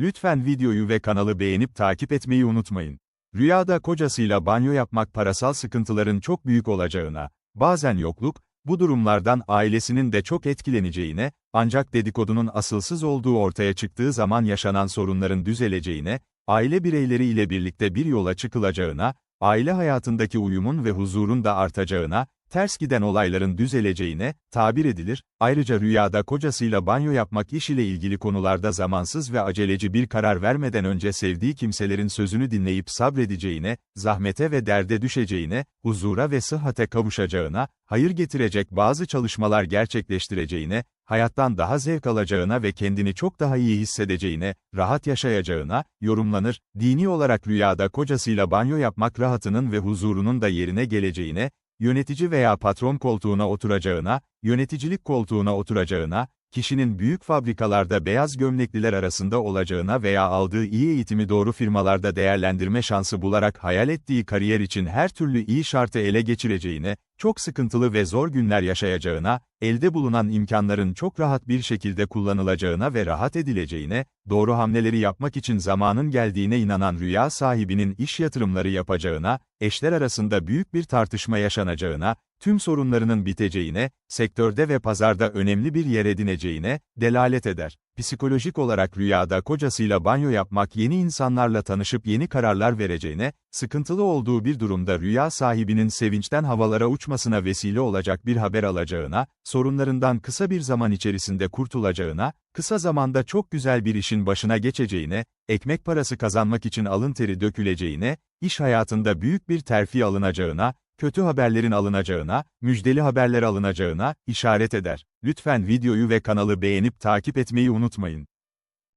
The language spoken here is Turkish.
Lütfen videoyu ve kanalı beğenip takip etmeyi unutmayın. Rüyada kocasıyla banyo yapmak parasal sıkıntıların çok büyük olacağına, bazen yokluk, bu durumlardan ailesinin de çok etkileneceğine, ancak dedikodunun asılsız olduğu ortaya çıktığı zaman yaşanan sorunların düzeleceğine, aile bireyleri ile birlikte bir yola çıkılacağına, aile hayatındaki uyumun ve huzurun da artacağına, ters giden olayların düzeleceğine, tabir edilir, ayrıca rüyada kocasıyla banyo yapmak iş ile ilgili konularda zamansız ve aceleci bir karar vermeden önce sevdiği kimselerin sözünü dinleyip sabredeceğine, zahmete ve derde düşeceğine, huzura ve sıhhate kavuşacağına, hayır getirecek bazı çalışmalar gerçekleştireceğine, hayattan daha zevk alacağına ve kendini çok daha iyi hissedeceğine, rahat yaşayacağına, yorumlanır, dini olarak rüyada kocasıyla banyo yapmak rahatının ve huzurunun da yerine geleceğine, yönetici veya patron koltuğuna oturacağına, yöneticilik koltuğuna oturacağına, kişinin büyük fabrikalarda beyaz gömlekliler arasında olacağına veya aldığı iyi eğitimi doğru firmalarda değerlendirme şansı bularak hayal ettiği kariyer için her türlü iyi şartı ele geçireceğine, çok sıkıntılı ve zor günler yaşayacağına, elde bulunan imkanların çok rahat bir şekilde kullanılacağına ve rahat edileceğine, doğru hamleleri yapmak için zamanın geldiğine inanan rüya sahibinin iş yatırımları yapacağına, eşler arasında büyük bir tartışma yaşanacağına, tüm sorunlarının biteceğine, sektörde ve pazarda önemli bir yer edineceğine, delalet eder. Psikolojik olarak rüyada kocasıyla banyo yapmak yeni insanlarla tanışıp yeni kararlar vereceğine, sıkıntılı olduğu bir durumda rüya sahibinin sevinçten havalara uçmasına vesile olacak bir haber alacağına, sorunlarından kısa bir zaman içerisinde kurtulacağına, kısa zamanda çok güzel bir işin başına geçeceğine, ekmek parası kazanmak için alın teri döküleceğine, iş hayatında büyük bir terfi alınacağına, kötü haberlerin alınacağına, müjdeli haberler alınacağına işaret eder. Lütfen videoyu ve kanalı beğenip takip etmeyi unutmayın.